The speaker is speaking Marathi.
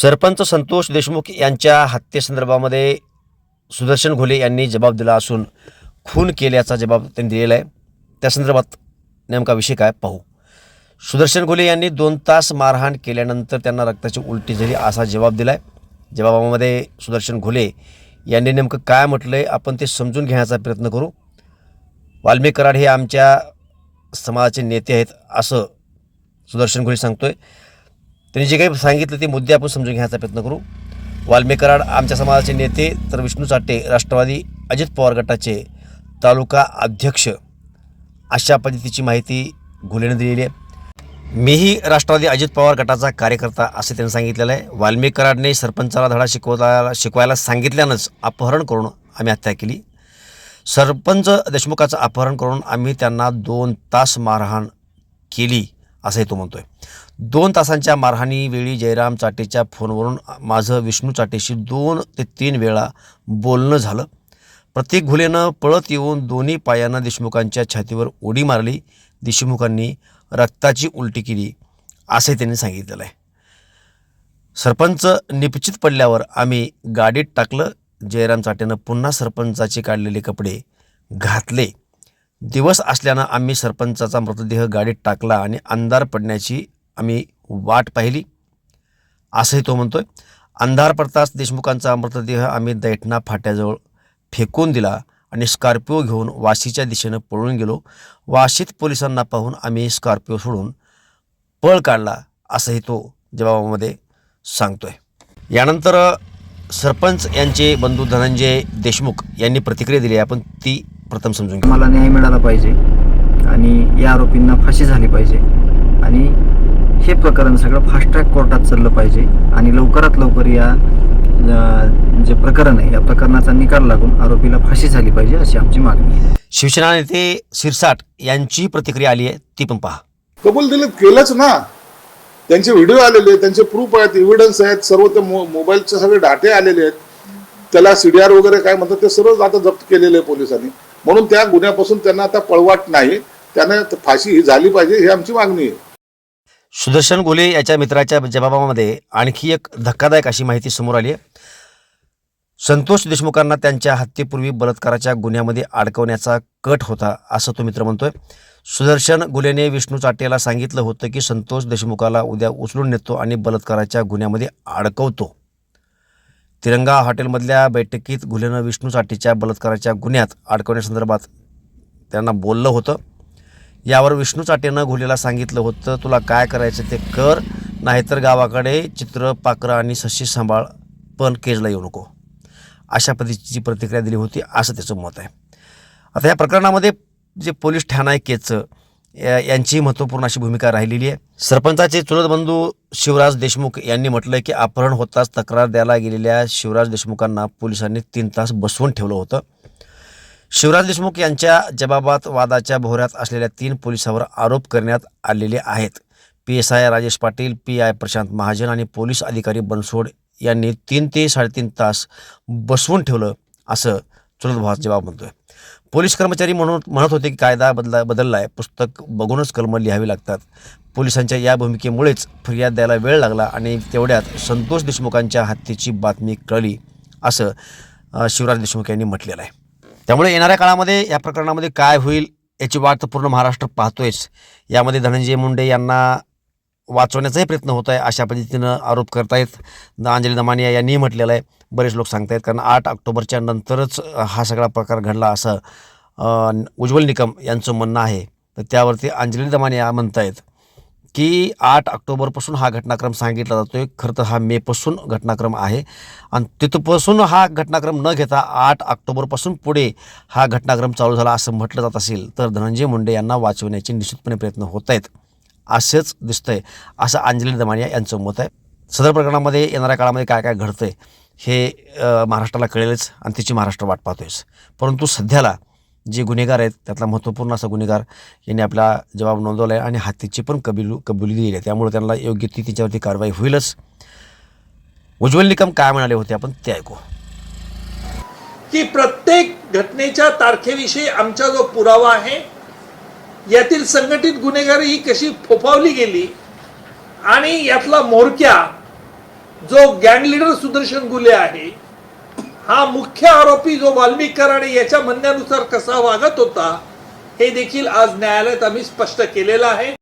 सरपंच संतोष देशमुख यांच्या हत्येसंदर्भामध्ये सुदर्शन घोले यांनी जबाब दिला असून खून केल्याचा जबाब त्यांनी दिलेला आहे. त्या संदर्भात नेमका विषय काय पाहू. सुदर्शन घोले यांनी दोन तास मारहाण केल्यानंतर त्यांना रक्ताची उलटी झाली असा जबाब दिला आहे जबाबामध्ये सुदर्शन घोले यांनी नेमकं काय म्हटलं आहे आपण ते समजून घेण्याचा प्रयत्न करू. वाल्मिक कराड हे आमच्या समाजाचे नेते आहेत असं सुदर्शन घोले सांगतोय. त्यांनी जे काही सांगितलं ते मुद्दे आपण समजून घ्यायचा प्रयत्न करू. वाल्मेकराड आमच्या समाजाचे नेते तर विष्णू चाटे राष्ट्रवादी अजित पवार गटाचे तालुका अध्यक्ष. अशा पद्धतीची माहिती घोलेने दिलेली आहे. मीही राष्ट्रवादी अजित पवार गटाचा कार्यकर्ता असे त्यांनी सांगितलेलं आहे. वाल्मिक कराडने सरपंचाला धडा शिकवता शिकवायला सांगितल्यानंच अपहरण करून आम्ही हत्या केली. सरपंच देशमुखाचं अपहरण करून आम्ही त्यांना दोन तास मारहाण केली. असंही तो म्हणतोय. दोन तासांच्या मारहाणीवेळी जयराम चाटेच्या फोनवरून माझं विष्णू चाटेशी दोन ते तीन वेळा बोलणं झालं. प्रत्येक घुलेनं पळत येऊन दोन्ही पायांना देशमुखांच्या छातीवर उडी मारली. देशमुखांनी रक्ताची उलटी केली असे त्यांनी सांगितलेलं आहे. सरपंच निपचित पडल्यावर आम्ही गाडीत टाकलं. जयराम चाटेनं पुन्हा सरपंचाचे काढलेले कपडे घातले. दिवस असल्यानं आम्ही सरपंचाचा मृतदेह गाडीत टाकला आणि अंधार पडण्याची आम्ही वाट पाहिली. असंही तो म्हणतोय अंधार पडताच देशमुखांचा मृतदेह आम्ही दैठणा फाट्याजवळ फेकून दिला आणि स्कॉर्पिओ घेऊन वाशीच्या दिशेनं पळून गेलो. वाशीत पोलिसांना पाहून आम्ही स्कॉर्पिओ सोडून पळ काढला असंही तो जबाबामध्ये सांगतोय. यानंतर सरपंच यांचे बंधू धनंजय देशमुख यांनी प्रतिक्रिया दिली. आहे आपण ती प्रथम समजून मला न्याय मिळाला पाहिजे आणि या आरोपींना फाशी झाली पाहिजे. आणि हे प्रकरण सगळं फास्ट ट्रॅक कोर्टात चाललं पाहिजे आणि लवकरात लवकर या जे प्रकरण आहे या प्रकरणाचा निकाल लागून आरोपीला फाशी झाली पाहिजे अशी आमची मागणी आहे. शिवसेना नेते शिरसाट यांची प्रतिक्रिया आली आहे. ती पण पहा. कबूल दिले केलंच ना? त्यांचे व्हिडिओ आलेले आहेत त्यांचे प्रूफ आहेत एव्हिडन्स आहेत सर्व ते मो मोबाईलचे सगळे डाटे आलेले आहेत. त्याला सीडीआर वगैरे काय म्हणतात ते सर्व आता जप्त केलेले आहे पोलिसांनी. म्हणून त्या गुन्ह्यापासून त्यांना आता पळवाट नाही. त्यांना फाशी ही झाली पाहिजे ही आमची मागणी आहे. सुदर्शन गोले याच्या मित्राच्या जबाबामध्ये आणखी एक धक्कादायक अशी माहिती समोर आली आहे. संतोष देशमुखांना त्यांच्या हत्येपूर्वी बलात्काराच्या गुन्ह्यामध्ये अडकवण्याचा कट होता असं तो मित्र म्हणतोय. सुदर्शन गुलेने विष्णू चाटेला सांगितलं होतं की संतोष देशमुखाला उद्या उचलून नेतो आणि बलात्काराच्या गुन्ह्यामध्ये अडकवतो. तिरंगा हॉटेलमधल्या बैठकीत घुलेनं विष्णू चाटेच्या बलात्काराच्या गुन्ह्यात अडकवण्यासंदर्भात त्यांना बोललं होतं. यावर विष्णू चाटेनं घुलेला सांगितलं होतं तुला काय करायचं ते कर नाहीतर गावाकडे चित्र पाखरं आणि सशी सांभाळ पण केजला येऊ नको. अशा पद्धतीची प्रतिक्रिया दिली होती असं त्याचं मत आहे. आता या प्रकरणामध्ये जे पोलीस ठाणा आहे केचं यांची महत्त्वपूर्ण अशी भूमिका राहिलेली आहे. सरपंचाचे चुलत बंधू शिवराज देशमुख यांनी म्हटलं की अपहरण होताच तक्रार द्यायला गेलेल्या शिवराज देशमुखांना पोलिसांनी तीन तास बसवून ठेवलं होतं. शिवराज देशमुख यांच्या जबाबात वादाच्या भोवऱ्यात असलेल्या तीन पोलिसावर आरोप करण्यात आलेले आहेत. P S I Rajesh Patil P I Prashant Mahajan आणि पोलीस अधिकारी बनसोड यांनी तीन ते साडेतीन तास बसवून ठेवलं असं चुलत भावाचा जबाब म्हणतोय. पोलीस कर्मचारी म्हणून म्हणत होते की कायदा बदला बदलला आहे पुस्तक बघूनच कलमं लिहावी लागतात. पोलिसांच्या या भूमिकेमुळेच फिर्याद द्यायला वेळ लागला आणि तेवढ्यात संतोष देशमुखांच्या हत्येची बातमी कळली असं शिवराज देशमुख यांनी म्हटलेलं आहे. त्यामुळे येणाऱ्या काळामध्ये या प्रकरणामध्ये काय होईल याची वाट तर पूर्ण महाराष्ट्र पाहतोयच. यामध्ये धनंजय मुंडे यांना वाचवण्याचाही प्रयत्न होत आहे अशा पद्धतीनं आरोप करतायत. द- अंजली दमानिया यांनी म्हटलेलं आहे बरेच लोक सांगतायत कारण आठ ऑक्टोबरच्या नंतरच हा सगळा प्रकार घडला असं उज्ज्वल निकम यांचं म्हणणं आहे. तर त्यावरती अंजली दमानिया म्हणतायत की आठ ऑक्टोबरपासून हा घटनाक्रम सांगितला जातो आहे खरं तर हा मेपासून घटनाक्रम आहे. आणि तिथपासून हा घटनाक्रम न घेता आठ ऑक्टोबरपासून पुढे हा घटनाक्रम चालू झाला असं म्हटलं जात असेल तर धनंजय मुंडे यांना वाचवण्याचे निश्चितपणे प्रयत्न होत आहेत. असंच दिसतंय असं अंजली दमानिया यांचं मत आहे. सदर प्रकरणामध्ये येणाऱ्या काळामध्ये काय काय घडतंय हे महाराष्ट्राला कळेलच आणि तिची महाराष्ट्र वाट पाहतोयच. परंतु सध्याला जे गुन्हेगार आहेत त्यातला महत्त्वपूर्ण असा गुन्हेगार यांनी आपला जबाब नोंदवला आहे आणि हातीची पण कबिलू कबुली दिली आहे. त्यामुळे त्यांना योग्य ती तिच्यावरती कारवाई होईलच. उज्ज्वल निकम काय म्हणाले होते आपण ते ऐकू. की प्रत्येक घटनेच्या तारखेविषयी आमचा जो पुरावा आहे यातील संघटित गुन्हेगारी ही कशी फोफावली गेली आणि यातला मोरक्या जो गँग लिडर सुदर्शन गुले आहे हा मुख्य आरोपी जो वाल्मीकर आणि याच्या म्हणण्यानुसार कसा वागत होता हे देखील आज न्यायालयात आम्ही स्पष्ट केलेलं आहे.